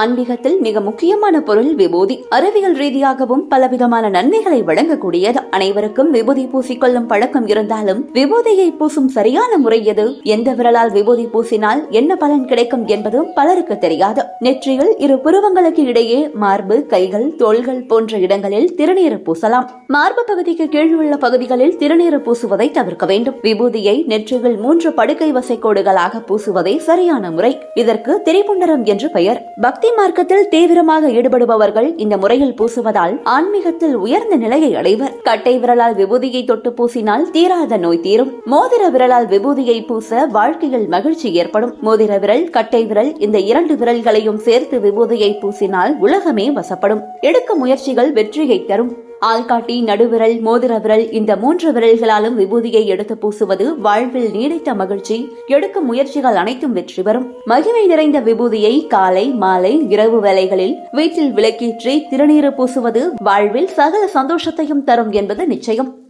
ஆன்மீகத்தில் மிக முக்கியமான பொருள் விபூதி. அறிவியல் ரீதியாகவும் பலவிதமான நன்மைகளை வழங்கக்கூடியது. அனைவருக்கும் விபூதி பூசிக்கொள்ளும் பழக்கம் இருந்தாலும் விபூதியை பூசும் சரியான முறை எது? எந்த விரலால் விபூதி பூசினால் என்ன பலன் கிடைக்கும் என்பதும் பலருக்கு தெரியாது. நெற்றியில் இரு புருவங்களுக்கு இடையே மார்பு கைகள் தோள்கள் போன்ற இடங்களில் திருநீர் பூசலாம். மார்பு பகுதிக்கு கீழ் உள்ள பகுதிகளில் திருநீர் பூசுவதை தவிர்க்க வேண்டும். விபூதியை நெற்றியில் மூன்று படுக்கை வசைக்கோடுகளாக பூசுவதே சரியான முறை. இதற்கு திரிபுண்டரம் என்று பெயர். பக்தி மார்க்கத்தில் தீவிரமாக ஈடுபடுபவர்கள் இந்த முறையில் பூசுவதால் ஆன்மீகத்தில் உயர்ந்த நிலையை அடைவர். கட்டை விரலால் விபூதியை தொட்டு பூசினால் தீராத நோய் தீரும். மோதிர விரலால் விபூதியை பூச வாழ்க்கையில் மகிழ்ச்சி ஏற்படும். மோதிர விரல் கட்டை விரல் இந்த இரண்டு விரல்களையும் சேர்த்து விபூதியை பூசினால் உலகமே வசப்படும். எடுக்கும் முயற்சிகள் வெற்றியை தரும். ஆள்காட்டி நடுவிரல் மோதிர விரல் இந்த மூன்று விரல்களாலும் விபூதியை எடுத்து பூசுவது வாழ்வில் நீடித்த மகிழ்ச்சி. எடுக்கும் முயற்சிகள் அனைத்தும் வெற்றி பெறும். மகிமை நிறைந்த விபூதியை காலை மாலை இரவு வேலைகளில் வீட்டில் விளக்கேற்றி திருநீறு பூசுவது வாழ்வில் சகல சந்தோஷத்தையும் தரும் என்பது நிச்சயம்.